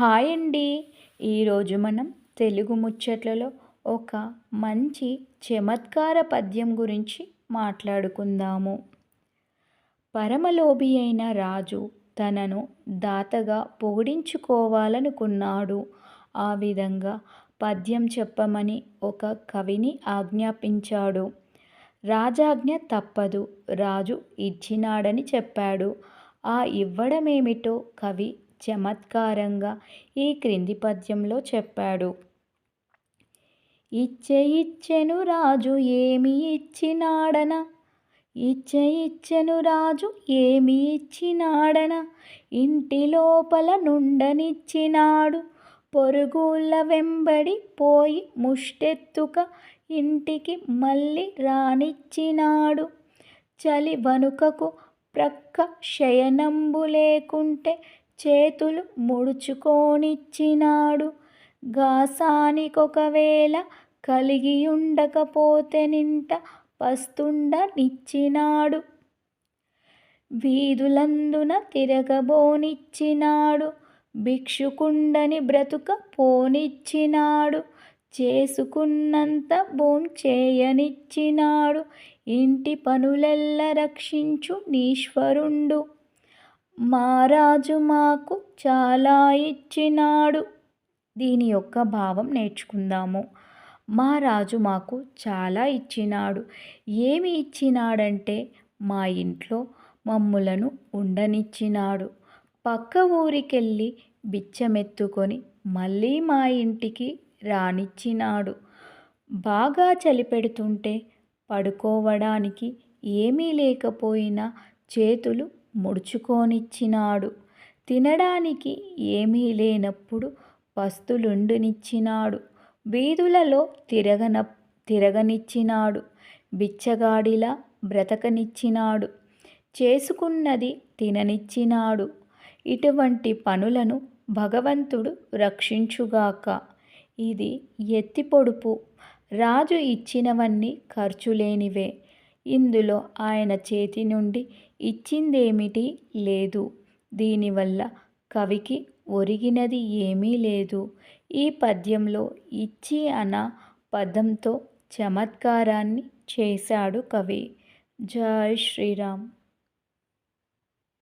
Hi అండి ఈరోజు మనం తెలుగు ముచ్చట్లలో ఒక మంచి చమత్కార పద్యం గురించి మాట్లాడుకుందాము. పరమలోభి అయిన రాజు తనను దాతగా పొగిడించుకోవాలనుకున్నాడు. ఆ విధంగా పద్యం చెప్పమని ఒక కవిని ఆజ్ఞాపించాడు. రాజాజ్ఞ తప్పదు. రాజు ఇచ్చినాడని చెప్పాడు. ఆ ఇవ్వడమేమిటో కవి చమత్కారంగా ఈ క్రింది పద్యంలో చెప్పాడు. ఇచ్చే ఇచ్చెను రాజు ఏమి ఇచ్చినాడన? ఇచ్చే ఇచ్చెను రాజు ఏమి ఇచ్చినాడన? ఇంటి లోపల నుండనిచ్చినాడు. పొరుగుళ్ళ వెంబడి పోయి ముష్టెత్తుక ఇంటికి మళ్ళీ రానిచ్చినాడు. చలి వనుకకు ప్రక్క శయనంబు లేకుంటే చేతులు ముడుచుకోనిచ్చినాడు. గాసానికొకవేళ కలిగియుండకపోతే నింట పస్తుండనిచ్చినాడు. వీధులందున తిరగబోనిచ్చినాడు. భిక్షుకుండని బ్రతుక పోనిచ్చినాడు. చేసుకున్నంత భోం చేయనిచ్చినాడు ఇంటి పనులెల్ల రక్షించు నీశ్వరుండు. మా రాజు మాకు చాలా ఇచ్చినాడు. దీని యొక్క భావం నేర్చుకుందాము. మా రాజు మాకు చాలా ఇచ్చినాడు. ఏమి ఇచ్చినాడంటే మా ఇంట్లో మమ్ములను ఉండనిచ్చినాడు. పక్క ఊరికెళ్ళి బిచ్చమెత్తుకొని మళ్ళీ మా ఇంటికి రానిచ్చినాడు. బాగా చలిపెడుతుంటే పడుకోవడానికి ఏమీ లేకపోయినా చేతులు ముడుచుకోనిచ్చినాడు. తినడానికి ఏమీ లేనప్పుడు పస్తులుండునిచ్చినాడు. వీధులలో తిరగన తిరగనిచ్చినాడు. బిచ్చగాడిలా బ్రతకనిచ్చినాడు. చేసుకున్నది తిననిచ్చినాడు. ఇటువంటి పనులను భగవంతుడు రక్షించుగాక. ఇది ఎత్తి పొడుపు రాజు ఇచ్చినవన్నీ ఖర్చులేనివే. ఇందులో ఆయన చేతి నుండి ఇచ్చిందేమిటి లేదు. దీనివల్ల కవికి ఒరిగినది ఏమీ లేదు. ఈ పద్యంలో ఇచ్చి అన్న పదంతో చమత్కారాన్ని చేశాడు కవి. జై శ్రీరామ్.